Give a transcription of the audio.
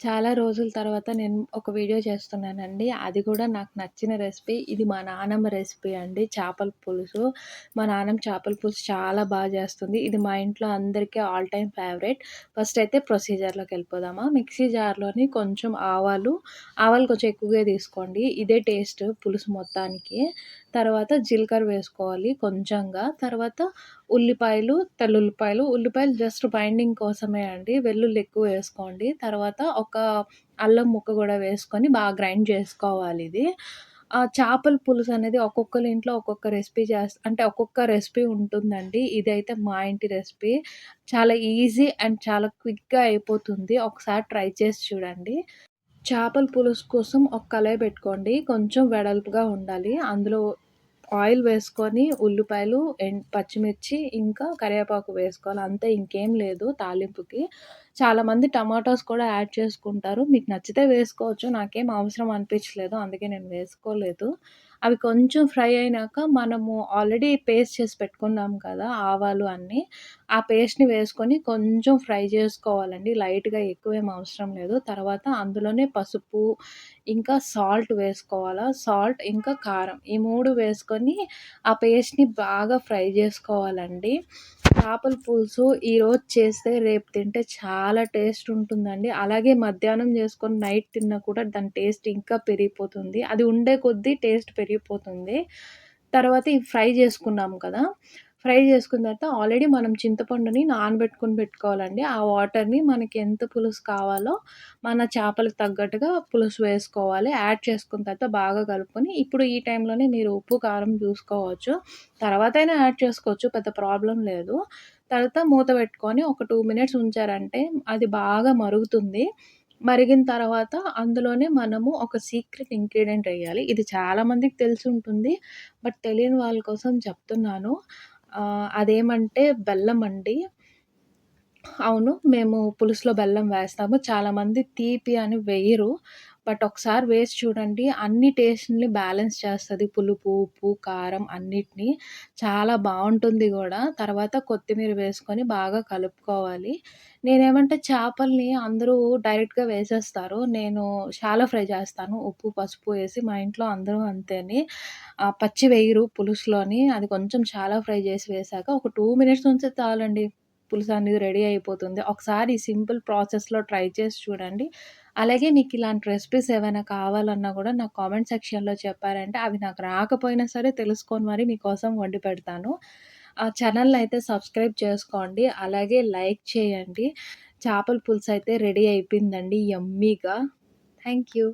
చాలా రోజుల తర్వాత నేను ఒక వీడియో చేస్తున్నానండి. అది కూడా నాకు నచ్చిన రెసిపీ. ఇది మా నానమ్మ రెసిపీ అండి. చేపల పులుసు. మా నాన్నమ్మ చేపల పులుసు చాలా బాగా చేస్తుంది. ఇది మా ఇంట్లో అందరికీ ఆల్ టైమ్ ఫేవరెట్. ఫస్ట్ అయితే ప్రొసీజర్‌లోకి వెళ్ళిపోదామా. మిక్సీ జార్‌లోని కొంచెం ఆవాలు, ఆవాలు కొంచెం ఎక్కువగా తీసుకోండి. ఇదే టేస్ట్ పులుసు మొత్తానికి. తర్వాత జీలకర్ర వేసుకోవాలి కొంచెంగా. తర్వాత ఉల్లిపాయలు, తెల్లుల్లిపాయలు, ఉల్లిపాయలు జస్ట్ బైండింగ్ కోసమే అండి. వెల్లుల్లి ఎక్కువ వేసుకోండి. తర్వాత ఒక అల్లం ముక్క కూడా వేసుకొని బాగా గ్రైండ్ చేసుకోవాలి ఇది. ఆ చేపల పులుసు అనేది ఒక్కొక్కరి ఇంట్లో ఒక్కొక్క రెసిపీ చేస్త అంటే ఒక్కొక్క రెసిపీ ఉంటుందండి. ఇదైతే మా ఇంటి రెసిపీ. చాలా ఈజీ అండ్ చాలా క్విక్‌గా అయిపోతుంది. ఒకసారి ట్రై చేసి చూడండి. చేపల పులుసు కోసం ఒక కళాయి పెట్టుకోండి. కొంచెం వెడల్పుగా ఉండాలి. అందులో ఆయిల్ వేసుకొని ఉల్లిపాయలు, ఎండ్ పచ్చిమిర్చి ఇంకా కరివేపాకు వేసుకోవాలి. అంతే ఇంకేం లేదు తాలింపుకి. చాలామంది టమాటోస్ కూడా యాడ్ చేసుకుంటారు. మీకు నచ్చితే వేసుకోవచ్చు. నాకేం అవసరం అనిపించలేదు. అందుకే నేను వేసుకోలేదు. అవి కొంచెం ఫ్రై అయినాక మనము ఆల్రెడీ పేస్ట్ చేసి పెట్టుకున్నాం కదా! ఆవాలు అన్నీ. ఆ పేస్ట్‌ని వేసుకొని కొంచెం ఫ్రై చేసుకోవాలండి. లైట్‌గా ఎక్కువేం అవసరం లేదు. తర్వాత అందులోనే పసుపు, ఇంకా సాల్ట్ వేసుకోవాలా. సాల్ట్ ఇంకా కారం ఈ మూడు వేసుకొని ఆ పేస్ట్‌ని బాగా ఫ్రై చేసుకోవాలండి. చేపల పులుసు ఈరోజు చేస్తే రేపు తింటే చాలా టేస్ట్ ఉంటుందండి. అలాగే మధ్యాహ్నం చేసుకొని నైట్ తిన్నా కూడా దాని టేస్ట్ ఇంకా పెరిగిపోతుంది. అది ఉండే కొద్దీ టేస్ట్ పెరిగిపోతుంది. తర్వాత ఈ ఫ్రై చేసుకున్నాం కదా! ఫ్రై చేసుకున్న తర్వాత ఆల్రెడీ మనం చింతపండుని నానబెట్టుకొని పెట్టుకోవాలండి. ఆ వాటర్‌ని మనకి ఎంత పులుసు కావాలో మన చేపలకు తగ్గట్టుగా పులుసు వేసుకోవాలి. యాడ్ చేసుకున్న తర్వాత బాగా కలుపుకొని ఇప్పుడు ఈ టైంలోనే మీరు ఉప్పు, కారం చూసుకోవచ్చు. తర్వాతైనా యాడ్ చేసుకోవచ్చు. పెద్ద ప్రాబ్లం లేదు. తర్వాత మూత పెట్టుకొని ఒక టూ మినిట్స్ ఉంచారంటే అది బాగా మరుగుతుంది. మరిగిన తర్వాత అందులోనే మనము ఒక సీక్రెట్ ఇంగ్రీడియంట్ వేయాలి ఇది చాలామందికి తెలిసి ఉంటుంది బట్ తెలియని వాళ్ళ కోసం చెప్తున్నాను. అదేమంటే బెల్లం అండి. అవును. మేము పులుసులో బెల్లం వేస్తాము. చాలామంది తీపి అని వెయ్యరు. బట్ ఒకసారి వేసి చూడండి. అన్ని టేస్ట్‌ని బ్యాలెన్స్ చేస్తుంది పులుపు, ఉప్పు, కారం అన్నిటిని. చాలా బాగుంటుంది కూడా తర్వాత కొత్తిమీర వేసుకొని బాగా కలుపుకోవాలి. నేనేమంటే చేపల్ని అందరూ డైరెక్ట్‌గా వేసేస్తారు. నేను చాలా ఫ్రై చేస్తాను. ఉప్పు, పసుపు వేసి మా ఇంట్లో అందరూ అంతేని. పచ్చి వేయరు పులుసులోని. అది కొంచెం చాలా ఫ్రై చేసి వేసాక ఒక టూ మినిట్స్ ఉంచితే చాలండి. పులుసు అనేది రెడీ అయిపోతుంది. ఒకసారి ఈ సింపుల్ ప్రాసెస్‌లో ట్రై చేసి చూడండి. అలాగే మీకు ఇలాంటి రెసిపీస్ ఏమైనా కావాలన్నా కూడా నాకు కామెంట్ సెక్షన్‌లో చెప్పారంటే అవి నాకు రాకపోయినా సరే తెలుసుకొని మరి మీకోసం వండి పెడతాను. ఆ ఛానల్‌ని అయితే సబ్స్క్రైబ్ చేసుకోండి. అలాగే లైక్ చేయండి. చేపల పులుసు అయితే రెడీ అయిపోయిందండి యమ్మీగా. Thank you.